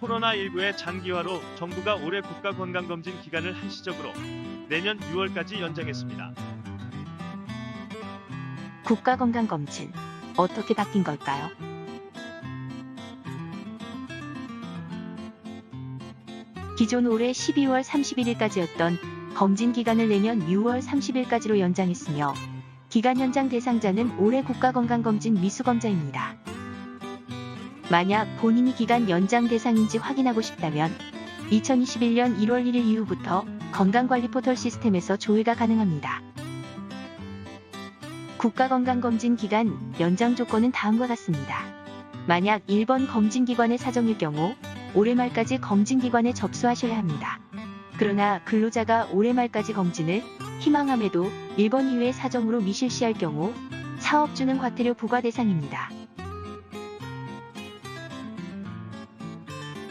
코로나19의 장기화로 정부가 올해 국가 건강검진 기간을 한시적으로 내년 6월까지 연장했습니다. 국가 건강검진 어떻게 바뀐 걸까요? 기존 올해 12월 31일까지였던 검진 기간을 내년 6월 30일까지로 연장했으며 기간 연장 대상자는 올해 국가건강검진 미수검자입니다. 만약 본인이 기간 연장 대상인지 확인하고 싶다면 2021년 1월 1일 이후부터 건강관리 포털 시스템에서 조회가 가능합니다. 국가건강검진 기간 연장 조건은 다음과 같습니다. 만약 1번 검진기관의 사정일 경우 올해 말까지 검진기관에 접수하셔야 합니다. 그러나 근로자가 올해 말까지 검진을 희망함에도 1번 이외의 사정으로 미실시할 경우 사업주는 과태료 부과 대상입니다.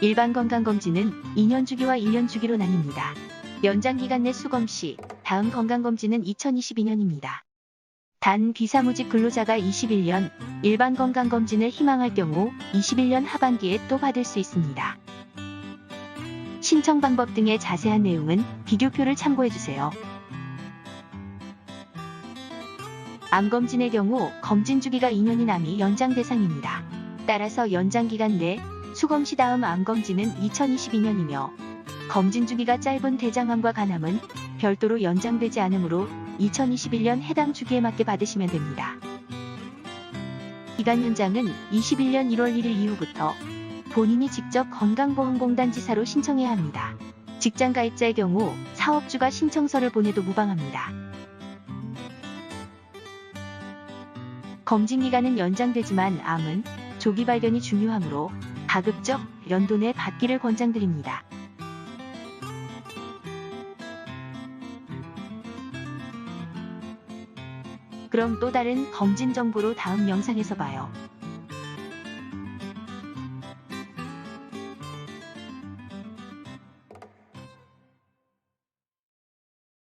일반 건강검진은 2년 주기와 1년 주기로 나뉩니다. 연장 기간 내 수검 시 다음 건강검진은 2022년입니다. 단 비사무직 근로자가 21년 일반 건강검진을 희망할 경우 21년 하반기에 또 받을 수 있습니다. 신청 방법 등의 자세한 내용은 비교표를 참고해주세요. 암검진의 경우 검진 주기가 2년이 남이 연장 대상입니다. 따라서 연장 기간 내 수검 시 다음 암 검진은 2022년이며 검진 주기가 짧은 대장암과 간암은 별도로 연장되지 않으므로 2021년 해당 주기에 맞게 받으시면 됩니다. 기간 연장은 21년 1월 1일 이후부터 본인이 직접 건강보험공단 지사로 신청해야 합니다. 직장 가입자의 경우 사업주가 신청서를 보내도 무방합니다. 검진 기간은 연장되지만 암은 조기 발견이 중요하므로 가급적 내 받기를 권장드립니다. 그럼 또 다른 검진 정보로 다음 영상에서 봐요.